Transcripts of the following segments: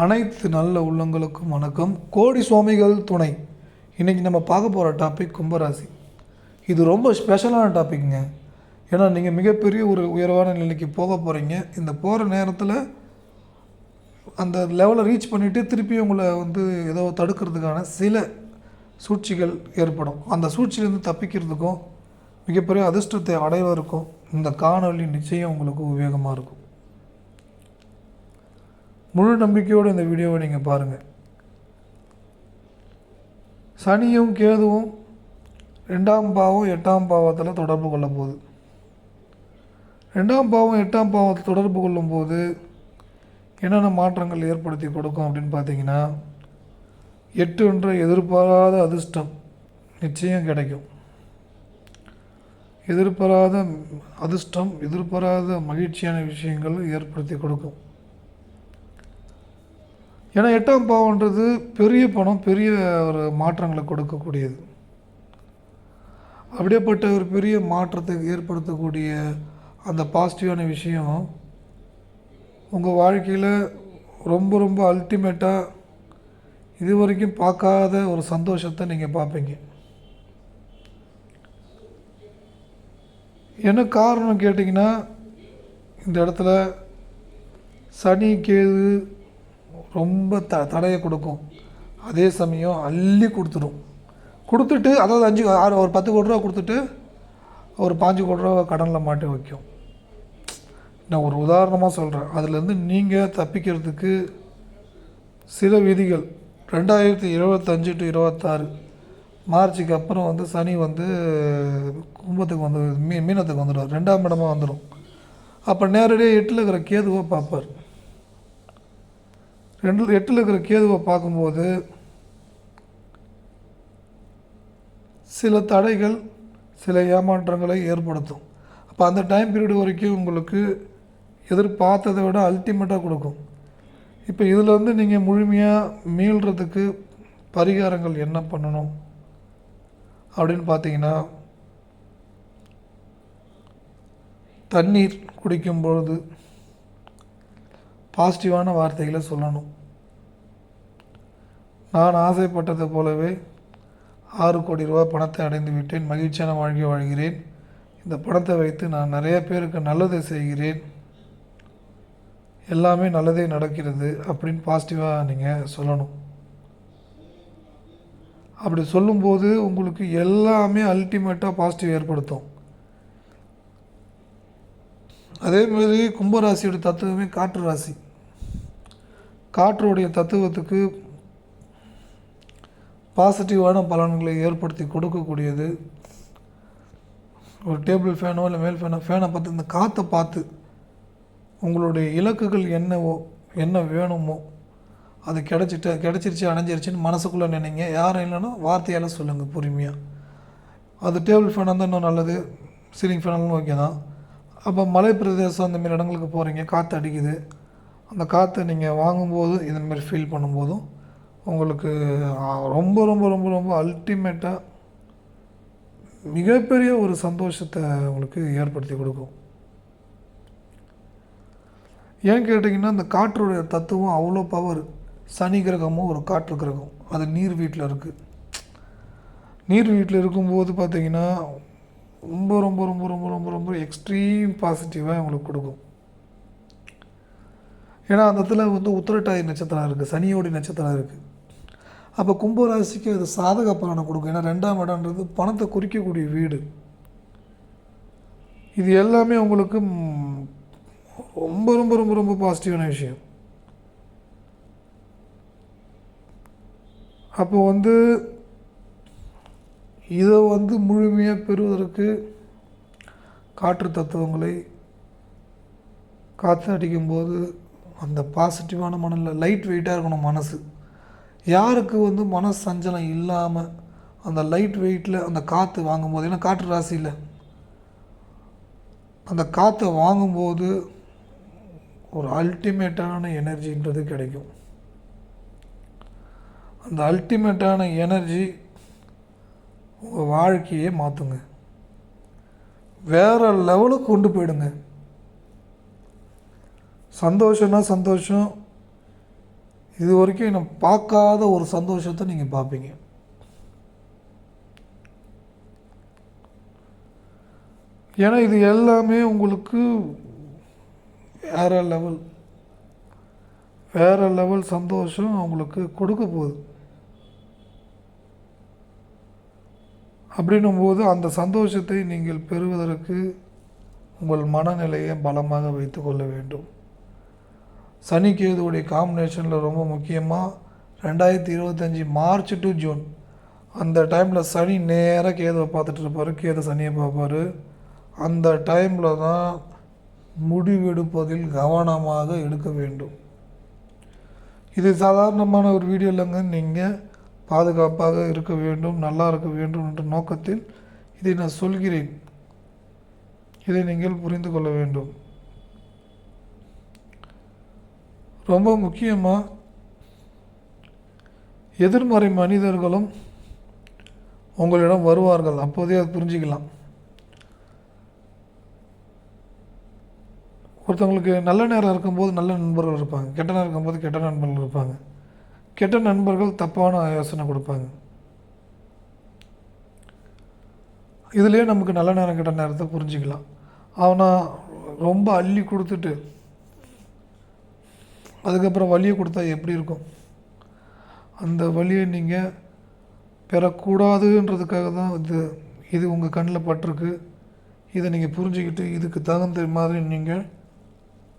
அனைத்து நல்ல உள்ளங்களுக்கும் வணக்கம். கோடி சுவாமிகள் துணை. இன்றைக்கி நம்ம பார்க்க போகிற டாபிக் கும்பராசி. இது ரொம்ப ஸ்பெஷலான டாபிக்ங்க ஏன்னா நீங்கள் மிகப்பெரிய ஒரு உயர்வான நிலைக்கு போக போகிறீங்க இந்த போகிற நேரத்தில் அந்த லெவலை ரீச் பண்ணிவிட்டு திருப்பி உங்களை வந்து ஏதோ தடுக்கிறதுக்கான சில சூழ்ச்சிகள் ஏற்படும். அந்த சூழ்ச்சியிலேருந்து தப்பிக்கிறதுக்கும் மிகப்பெரிய அதிர்ஷ்டத்தை அடைவதற்கும் இந்த காணொளி நிச்சயம் உங்களுக்கு உபயோகமாக இருக்கும். முழு நம்பிக்கையோடு இந்த வீடியோவை நீங்கள் பாருங்கள் சனியும் கேதுவும் ரெண்டாம் பாவம் எட்டாம் பாவத்தில் தொடர்பு கொள்ள போது ரெண்டாம் பாவம் எட்டாம் பாவத்தில் தொடர்பு கொள்ளும்போது என்னென்ன மாற்றங்கள் ஏற்படுத்தி கொடுக்கும் அப்படின்னு பார்த்தீங்கன்னா எட்டு என்ற எதிர்பாராத அதிர்ஷ்டம் நிச்சயம் கிடைக்கும். எதிர்பாராத அதிர்ஷ்டம் எதிர்பாராத மகிழ்ச்சியான விஷயங்கள் ஏற்படுத்தி கொடுக்கும். ஏன்னா எட்டாம் பாவம்ன்றது பெரிய பணம் பெரிய ஒரு மாற்றங்களை கொடுக்கக்கூடியது. அப்படியேப்பட்ட ஒரு பெரிய மாற்றத்தை ஏற்படுத்தக்கூடிய அந்த பாசிட்டிவான விஷயம் உங்கள் வாழ்க்கையில் ரொம்ப ரொம்ப அல்டிமேட்டாக இது வரைக்கும் பார்க்காத ஒரு சந்தோஷத்தை நீங்கள் பார்ப்பீங்க. என்ன காரணம் கேட்டிங்கன்னா இந்த இடத்துல சனி கேது ரொம்ப த தடையை கொடுக்கும். அதே சமயம் அள்ளி கொடுத்துடும். கொடுத்துட்டு அதாவது அஞ்சு ஆறு ஒரு பத்து கோடி ரூபா கொடுத்துட்டு ஒரு பாஞ்சு கோடி ரூபா கடனில் மாட்டி வைக்கும். நான் ஒரு உதாரணமாக சொல்கிறேன் அதுலேருந்து நீங்கள் தப்பிக்கிறதுக்கு சில விதிகள். ரெண்டாயிரத்தி இருபத்தஞ்சு டு இருபத்தாறு. மார்ச்சுக்கு அப்புறம் வந்து சனி வந்து கும்பத்துக்கு வந்து மீ மீனத்துக்கு வந்துடும் ரெண்டாம் இடமாக வந்துடும் அப்போ நேரடியாக எட்டில் இருக்கிற கேதுவை பார்ப்பார். ரெண்டு எட்டில் இருக்கிற கேதுவை பார்க்கும்போது சில தடைகள் சில ஏமாற்றங்களை ஏற்படுத்தும். அப்போ அந்த டைம் பீரியட் வரைக்கும் உங்களுக்கு எதிர்பார்த்ததை விட அல்டிமேட்டாக கொடுக்கும். இப்போ இதில் வந்து நீங்கள் முழுமையாக மீள்றதுக்கு பரிகாரங்கள் என்ன பண்ணணும்? அப்படின்னு பார்த்தீங்கன்னா தண்ணீர் குடிக்கும்பொழுது பாசிட்டிவான வார்த்தைகளை சொல்லணும். நான் ஆசைப்பட்டது போலவே ஆறு கோடி ரூபா பணத்தை அடைந்து விட்டேன். மகிழ்ச்சியான வாழ்க்கை வாழ்கிறேன். இந்த பணத்தை வைத்து நான் நிறைய பேருக்கு நல்லதை செய்கிறேன். எல்லாமே நல்லதே நடக்கிறது அப்படின்னு பாசிட்டிவாக நீங்கள் சொல்லணும். அப்படி சொல்லும்போது உங்களுக்கு எல்லாமே அல்டிமேட்டாக பாசிட்டிவ் ஏற்படுத்தும். அதே மாதிரி கும்பராசியோட தத்துவமே காற்று ராசி. காற்றுடைய தத்துவத்துக்கு பாசிட்டிவான பலன்களை ஏற்படுத்தி கொடுக்கக்கூடியது. ஒரு டேபிள் ஃபேனோ இல்லை மேல் ஃபேனோ ஃபேனை பார்த்து இந்த காற்றை பார்த்து உங்களுடைய இலக்குகள் என்னவோ என்ன வேணுமோ அது கிடச்சிட்டு கிடச்சிருச்சு அடைஞ்சிருச்சுன்னு மனசுக்குள்ளே நினைங்க. யாரும் இல்லைன்னா வார்த்தையால் சொல்லுங்கள் பொறுமையாக அது டேபிள் ஃபேனாக இருந்தால் இன்னும் நல்லது சீலிங் ஃபேனாலும் ஓகே தான். அப்போ மலை பிரதேசம் அந்த மாதிரி இடங்களுக்கு போகிறீங்க காற்று அடிக்குது. அந்த காற்றை நீங்கள் வாங்கும்போது இதேமாரி ஃபீல் பண்ணும்போதும் உங்களுக்கு ரொம்ப ரொம்ப ரொம்ப ரொம்ப அல்டிமேட்டாக மிகப்பெரிய ஒரு சந்தோஷத்தை உங்களுக்கு ஏற்படுத்தி கொடுக்கும். ஏன் கேட்டிங்கன்னா இந்த காற்றுடைய தத்துவம் அவ்வளோ பவர் சனி கிரகமும் ஒரு காற்று கிரகம். அது நீர் வீட்டில் இருக்குது நீர் வீட்டில் இருக்கும்போது பார்த்தீங்கன்னா ரொம்ப ரொம்ப ரொம்ப ரொம்ப ரொம்ப ரொம்ப எக்ஸ்ட்ரீம் பாசிட்டிவாக அவங்களுக்கு கொடுக்கும். ஏன்னா அந்த இடத்துல வந்து உத்திரட்டாதி நட்சத்திரம் இருக்குது சனியோடி நட்சத்திரம் இருக்குது அப்போ கும்பராசிக்கு அது சாதக பலனை கொடுக்கும். ஏன்னா ரெண்டாம் இடம்ன்றது பணத்தை குறிக்கக்கூடிய வீடு. இது எல்லாமே உங்களுக்கு ரொம்ப ரொம்ப ரொம்ப ரொம்ப பாசிட்டிவான விஷயம். அப்போ வந்து இதை வந்து முழுமையாக பெறுவதற்கு காற்று தத்துவங்களை காற்று அடிக்கும்போது அந்த பாசிட்டிவான மனநிலை லைட் வெயிட்டாக இருக்கணும் மனசு. யாருக்கு வந்து மன சஞ்சலம் இல்லாமல் அந்த லைட் வெயிட்டில் அந்த காற்று வாங்கும்போது ஏன்னா காற்று ராசியில் அந்த காற்றை வாங்கும்போது ஒரு அல்டிமேட்டான எனர்ஜின்றது கிடைக்கும். அந்த அல்டிமேட்டான எனர்ஜி உங்கள் வாழ்க்கையே மாற்றுங்க வேறு லெவலுக்கு கொண்டு போயிடுங்க. சந்தோஷம்னா சந்தோஷம். இது வரைக்கும் நான் பார்க்காத ஒரு சந்தோஷத்தை நீங்கள் பார்ப்பீங்க. ஏன்னா இது எல்லாமே உங்களுக்கு வேற லெவல். வேறு லெவல் சந்தோஷம் உங்களுக்கு கொடுக்க போகுது. அப்படின்னும்போது அந்த சந்தோஷத்தை நீங்கள் பெறுவதற்கு உங்கள் மனநிலையை பலமாக வைத்துக்கொள்ள வேண்டும். சனி கேதுவுடைய காம்பினேஷனில் ரொம்ப முக்கியமாக ரெண்டாயிரத்தி இருபத்தஞ்சி மார்ச் டு ஜூன் அந்த டைமில் சனி நேராக கேதுவை பார்த்துட்டு இருப்பார் கேது சனியை பார்ப்பார். அந்த டைமில் தான் முடிவெடுப்பதில் கவனமாக எடுக்க வேண்டும். இது சாதாரணமான ஒரு வீடியோ இல்லைங்க. நீங்கள் பாதுகாப்பாக இருக்க வேண்டும் நல்லா இருக்க வேண்டும் என்ற நோக்கத்தில் இதை நான் சொல்கிறேன். இதை நீங்கள் புரிந்து கொள்ள வேண்டும். ரொம்ப முக்கியமாக எதிர்மறை மனிதர்களும் உங்களிடம் வருவார்கள். அப்போதே அது புரிஞ்சுக்கலாம். ஒருத்தவங்களுக்கு நல்ல நேரம் இருக்கும்போது நல்ல நண்பர்கள் இருப்பாங்க. கெட்ட நேரம் இருக்கும்போது கெட்ட நண்பர்கள் இருப்பாங்க. கெட்ட நண்பர்கள் தப்பான யோசனை கொடுப்பாங்க. இதுலேயே நமக்கு நல்ல நேரம் கெட்ட நேரத்தை புரிஞ்சுக்கலாம். அவனை ரொம்ப அள்ளி கொடுத்துட்டு அதுக்கப்புறம் வலியை கொடுத்தா எப்படி இருக்கும்? அந்த வலியை நீங்கள் பெறக்கூடாதுன்றதுக்காக தான் இது இது உங்கள் கண்ணில் பட்டிருக்கு. இதை நீங்கள் புரிஞ்சுக்கிட்டு இதுக்கு தகுந்த மாதிரி நீங்கள்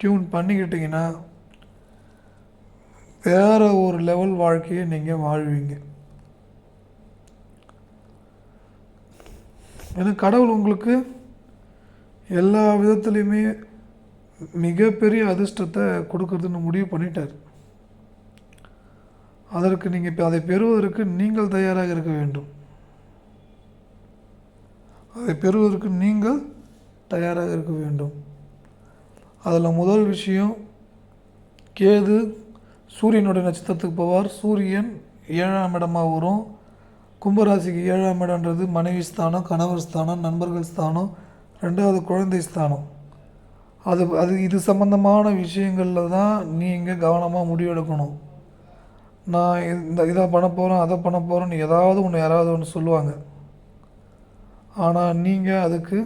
டியூன் பண்ணிக்கிட்டிங்கன்னா வேறு ஒரு லெவல் வாழ்க்கையை நீங்கள் வாழ்வீங்க. ஏன்னா கடவுள் உங்களுக்கு எல்லா விதத்துலேயுமே மிகப்பெரிய அதிர்ஷ்டத்தை கொடுக்கறதுன்னு முடிவு பண்ணிட்டார். அதற்கு நீங்கள் இப்போ அதை பெறுவதற்கு நீங்கள் தயாராக இருக்க வேண்டும். அதை பெறுவதற்கு நீங்கள் தயாராக இருக்க வேண்டும். அதில் முதல் விஷயம் கேது சூரியனுடைய நட்சத்திரத்துக்கு போவார். சூரியன் ஏழாம் இடமாக வரும். கும்பராசிக்கு ஏழாம் இடம்ன்றது மனைவி ஸ்தானம் கணவர் ஸ்தானம் நண்பர்கள் ஸ்தானம் ரெண்டாவது குழந்தை ஸ்தானம். அது அது இது சம்மந்தமான விஷயங்களில் தான் நீங்கள் கவனமாக முடிவெடுக்கணும். நான் இந்த இதை பண்ண போகிறேன் அதை பண்ண போகிறேன்னு ஏதாவது ஒன்று யாராவது ஒன்று சொல்லுவாங்க. ஆனால் நீங்கள் அதுக்கு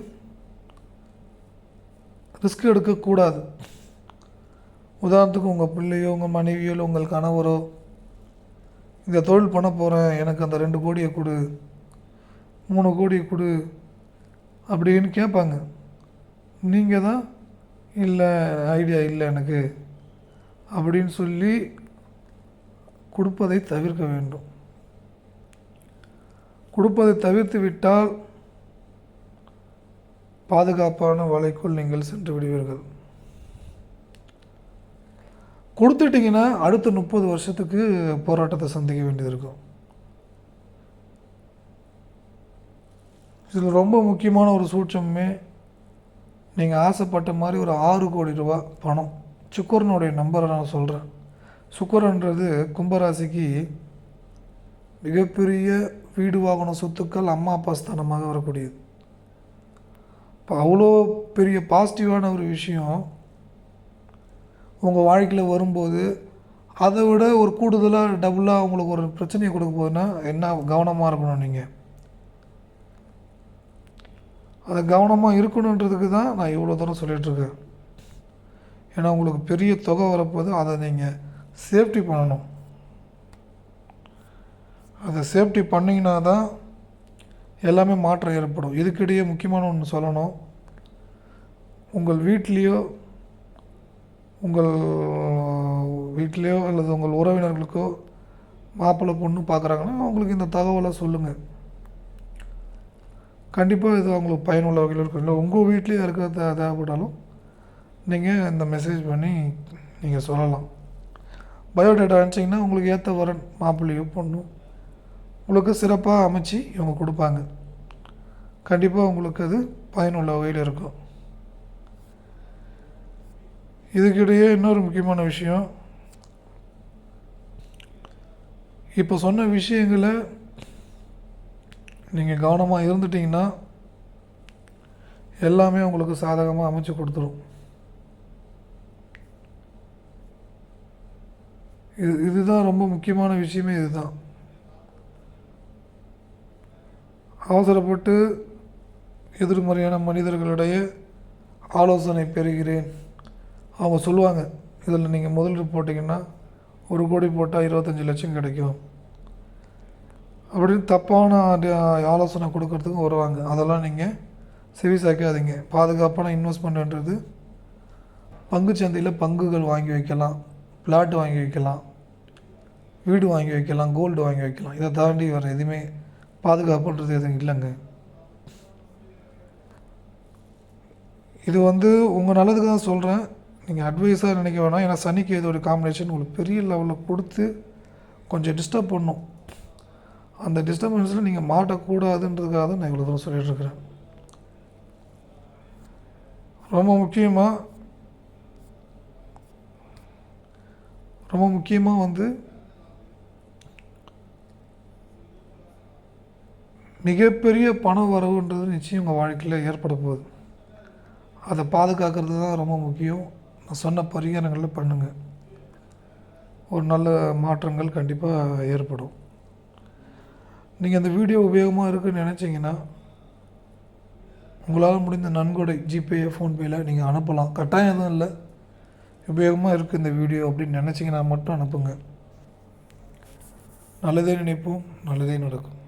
ரிஸ்க் எடுக்கக்கூடாது. உதாரணத்துக்கு உங்கள் பிள்ளையோ உங்கள் மனைவியோ இல்லை உங்கள் கணவரோ இந்த தொழில் பண்ண போகிறேன் எனக்கு அந்த ரெண்டு கோடியை கொடு மூணு கோடியை கொடு அப்படின்னு கேட்பாங்க. நீங்கள் தான் இல்லை ஐடியா இல்லை எனக்கு அப்படின்னு சொல்லி கொடுப்பதை தவிர்க்க வேண்டும். கொடுப்பதை தவிர்த்து விட்டால் பாதுகாப்பான வலைக்குள் நீங்கள் சென்று விடுவீர்கள். கொடுத்துட்டிங்கன்னா அடுத்த முப்பது வருஷத்துக்கு போராட்டத்தை சந்திக்க வேண்டியது இருக்கும். இதில் ரொம்ப முக்கியமான ஒரு சூட்சமே நீங்கள் ஆசைப்பட்ட மாதிரி ஒரு ஆறு கோடி ரூபா பணம். சுக்கரனுடைய நம்பரை நான் சொல்கிறேன் சுக்கரன்றது கும்பராசிக்கு மிகப்பெரிய வீடு வாகன சொத்துக்கள் அம்மா அப்பா ஸ்தானமாக வரக்கூடியது. இப்போ அவ்வளோ பெரிய பாசிட்டிவான ஒரு விஷயம் உங்கள் வாழ்க்கையில் வரும்போது அதை விட ஒரு கூடுதலாக டபுளாக உங்களுக்கு ஒரு பிரச்சனையை கொடுக்க போகுதுன்னா என்ன கவனமாக இருக்கணும் நீங்கள் அதை கவனமாக இருக்கணுன்றதுக்கு தான் நான் இவ்வளோ தூரம் சொல்லிகிட்ருக்கேன் ஏன்னா உங்களுக்கு பெரிய தொகை வரப்போது அதை நீங்கள் சேஃப்டி பண்ணணும். அதை சேஃப்டி பண்ணிங்கன்னா தான் எல்லாமே மாற்றம் ஏற்படும். இதுக்கிடையே முக்கியமான ஒன்று சொல்லணும். உங்கள் வீட்லேயோ உங்கள் வீட்லேயோ அல்லது உங்கள் உறவினர்களுக்கோ மாப்பிள்ளை பொண்ணு பார்க்குறாங்கன்னா அவங்களுக்கு இந்த தகவலை சொல்லுங்கள் கண்டிப்பாக இது அவங்களுக்கு பயனுள்ள வகையில் இருக்கும். இல்லை உங்கள் வீட்லேயே இருக்க தே தேவைப்பட்டாலும் நீங்கள் இந்த மெசேஜ் பண்ணி நீங்கள் சொல்லலாம். பயோடேட்டா அனுப்பிச்சிங்கன்னா உங்களுக்கு ஏற்ற வரன் மாப்பிள்ளையோ பொண்ணும் உங்களுக்கு சிறப்பாக அமைச்சு இவங்க கொடுப்பாங்க. கண்டிப்பாக உங்களுக்கு அது பயனுள்ள வகையில் இருக்கும். இதுக்கிடையே இன்னொரு முக்கியமான விஷயம். இப்போ சொன்ன விஷயங்களை நீங்கள் கவனமாக இருந்துட்டிங்கன்னா எல்லாமே உங்களுக்கு சாதகமாக அமைச்சு கொடுத்துரும். இது இதுதான் ரொம்ப முக்கியமான விஷயமே இதுதான். அவசரப்பட்டு எதிர்மறையான மனிதர்களிடையே ஆலோசனை பெறுகிறேன். அவங்க சொல்லுவாங்க இதில் நீங்கள் முதலீடு போட்டிங்கன்னா ஒரு கோடி போட்டால் இருபத்தஞ்சி லட்சம் கிடைக்கும். அப்படின்னு தப்பான ஆலோசனை கொடுக்கறதுக்கும் வருவாங்க. அதெல்லாம் நீங்கள் செவி சாய்க்காதீங்க. பாதுகாப்பான இன்வெஸ்ட்மெண்ட்டுன்றது பங்குச்சந்தையில் பங்குகள் வாங்கி வைக்கலாம் பிளாட் வாங்கி வைக்கலாம் வீடு வாங்கி வைக்கலாம் கோல்டு வாங்கி வைக்கலாம். இதை தாண்டி வேறு எதுவுமே பாதுகாப்புன்றது எதுவும் இல்லைங்க. இது வந்து உங்கள் நல்லதுக்கு தான் சொல்கிறேன் நீங்கள் அட்வைஸாக நினைக்க வேணாம் ஏன்னா சனிக்கு இதோட காம்பினேஷன் உங்களுக்கு பெரிய லெவலில் கொடுத்து கொஞ்சம் டிஸ்டர்ப் பண்ணும். அந்த டிஸ்டர்பன்ஸில் நீங்கள் மாட்டக்கூடாதுன்றதுக்காக தான் நான் இவ்வளோ தூரம் சொல்லிட்டுருக்கிறேன் ரொம்ப முக்கியமாக ரொம்ப முக்கியமாக வந்து மிகப்பெரிய பண வரவுன்றது நிச்சயம் உங்கள் வாழ்க்கையில் ஏற்பட போகுது. அதை பாதுகாக்கிறது தான் ரொம்ப முக்கியம். நான் சொன்ன பரிகாரங்களை பண்ணுங்கள் ஒரு நல்ல மாற்றங்கள் கண்டிப்பாக ஏற்படும். நீங்கள் இந்த வீடியோ உபயோகமாக இருக்குன்னு நினச்சிங்கன்னா உங்களால் முடிந்த நன்கொடை ஜிபே ஃபோன்பேயில் நீங்கள் அனுப்பலாம். கட்டாயம் எதுவும் இல்லை. உபயோகமாக இருக்குது இந்த வீடியோ அப்படின்னு நினச்சிங்கன்னா மட்டும் அனுப்புங்க. நல்லதே நினைப்போம் நல்லதே நடக்கும்.